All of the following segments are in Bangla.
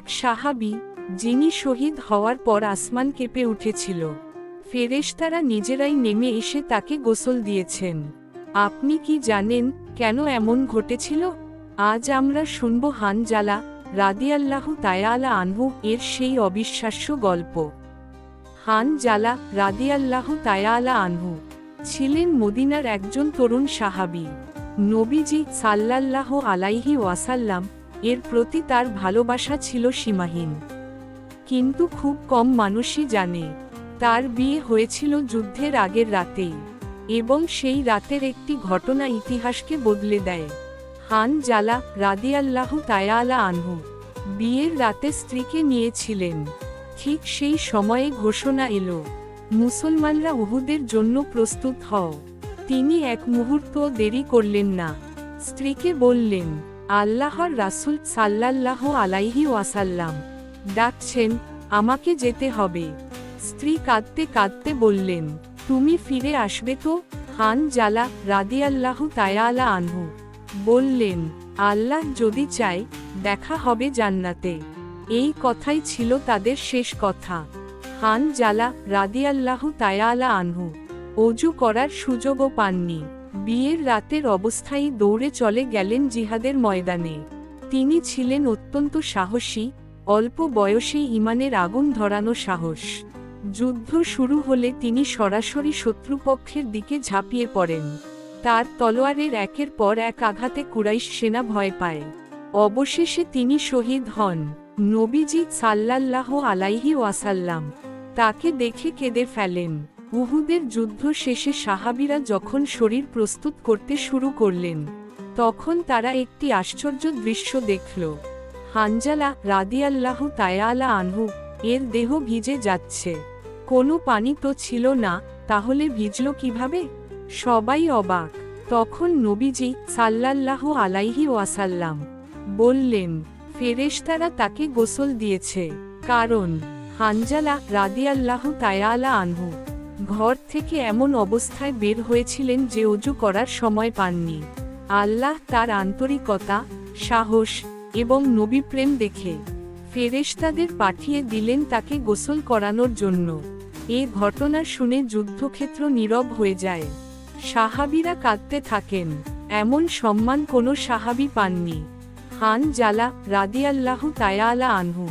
এক সাহাবি, যিনি শহীদ হওয়ার পর আসমান কেঁপে উঠেছিল। ফেরেশতারা নিজেরাই নেমে এসে তাকে গোসল দিয়েছেন। আপনি কি জানেন কেন এমন ঘটেছিল? আজ আমরা শুনব হানজালা রাদিয়াল্লাহু তায়ালা আনহু এর সেই অবিশ্বাস্য গল্প। হান জালা রাদিয়াল্লাহু তায়ালা আনহু ছিলেন মদিনার একজন তরুণ সাহাবী। নবীজি সাল্লাল্লাহ আলাইহি ওয়াসাল্লাম এর প্রতি তার ভালোবাসা ছিল সীমাহীন। কিন্তু খুব কম মানুষই জানে, তার বিয়ে হয়েছিল যুদ্ধের আগের রাতেই, এবং সেই রাতের একটি ঘটনা ইতিহাসকে বদলে দেয়। হান জালা রাদিয়াল্লাহু তায়ালা আনহু বিয়ের রাতে স্ত্রীকে নিয়েছিলেন। ঠিক সেই সময়ে ঘোষণা এলো, মুসলমানরা উহুদের জন্য প্রস্তুত হও। তিনি এক মুহূর্ত দেরি করলেন না। স্ত্রীকে বললেন আল্লাহর রাসূল সাল্লাল্লাহু আলাইহি ওয়াসাল্লাম ডাকছেন, আমাকে যেতে হবে। স্ত্রী কাঁদতে কাঁদতে বললেন, তুমি ফিরে আসবে তো? হান জালা রাদিয়াল্লাহু তায়ালা আনহু বললেন, আল্লাহ যদি চায়, দেখা হবে জান্নাতে। এই কথাই ছিল তাদের শেষ কথা। হান জালা রাদিয়াল্লাহু তায়ালা আনহু অজু করার সুযোগও পাননি। বিয়ের রাতের অবস্থায় দৌড়ে চলে গেলেন জিহাদের ময়দানে। তিনি ছিলেন অত্যন্ত সাহসী, অল্প বয়সেই ইমানের আগুন ধরানো সাহস। যুদ্ধ শুরু হলে তিনি সরাসরি শত্রুপক্ষের দিকে ঝাঁপিয়ে পড়েন। তার তলোয়ারের একের পর এক আঘাতে কুরাইশ সেনা ভয় পায়। অবশেষে তিনি শহীদ হন, নবীজি সাল্লাল্লাহ আলাইহি ওয়াসাল্লাম। তাকে দেখে কেঁদে ফেলেন। উহুদের যুদ্ধ শেষে সাহাবিরা যখন শরীর প্রস্তুত করতে শুরু করলেন, তখন তারা একটি আশ্চর্য দৃশ্য দেখল। হানজালা রাদিয়াল্লাহ তায়ালা আনহু, এর দেহ ভিজে যাচ্ছে। কোনো পানি তো ছিল না, তাহলে ভিজল কীভাবে? সবাই অবাক। তখন নবীজি সাল্লাল্লাহু আলাইহি ওয়াসাল্লাম বললেন, ফেরেশতারা তাকে গোসল দিয়েছে। কারণ হানজালা রাদিয়াল্লাহু তায়ালা আনহু ঘর থেকে এমন অবস্থায় বের হয়েছিলেন যে অজু করার সময় পাননি। আল্লাহ তার আন্তরিকতা, সাহস এবং নবীপ্রেম দেখে ফেরেশতাদের পাঠিয়ে দিলেন তাকে গোসল করানোর জন্য। এ ঘটনা শুনে যুদ্ধক্ষেত্র নীরব হয়ে যায়। সাহাবিরা কাঁদতে থাকেন। এমন সম্মান কোনো সাহাবি পাননি। হান জালা রাদিয়াল্লাহু তায়ালা আনহু,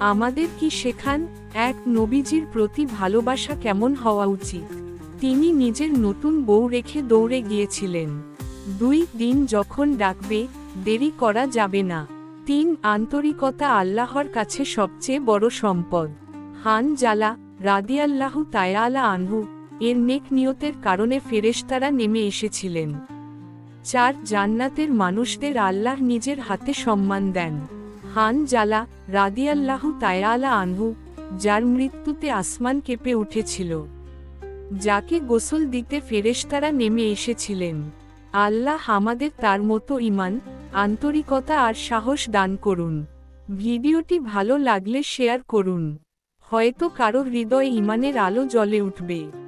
আমাদের কি শেখান এক নবীজির প্রতি ভালোবাসা কেমন হওয়া উচিত? তিনি নিজের নতুন বউ রেখে দৌড়ে গিয়েছিলেন। দুই দিন যখন ডাকবে, দেরি করা যাবে না। তিন, আন্তরিকতা আল্লাহর কাছে সবচেয়ে বড় সম্পদ। হান জালা, রাদিয়াল্লাহু তায়ালা আনহু, এর নেক নিয়তের কারণে ফেরেশতারা নেমে এসেছিলেন। চার, জান্নাতের মানুষদের আল্লাহ নিজের হাতে সম্মান দেন। হান জালা, রাদিয়াল্লাহু তায়ালা আনহু যার মৃত্যুতে আসমান কেঁপে উঠেছিল। যাকে গোসল দিতে ফেরেশতারা নেমে এসেছিলেন। আল্লাহ আমাদের তার মতো ইমান আন্তরিকতা আর সাহস দান করুন। ভিডিওটি ভালো লাগলে শেয়ার করুন। হয়তো কারও হৃদয়ে ইমানের আলো জ্বলে উঠবে।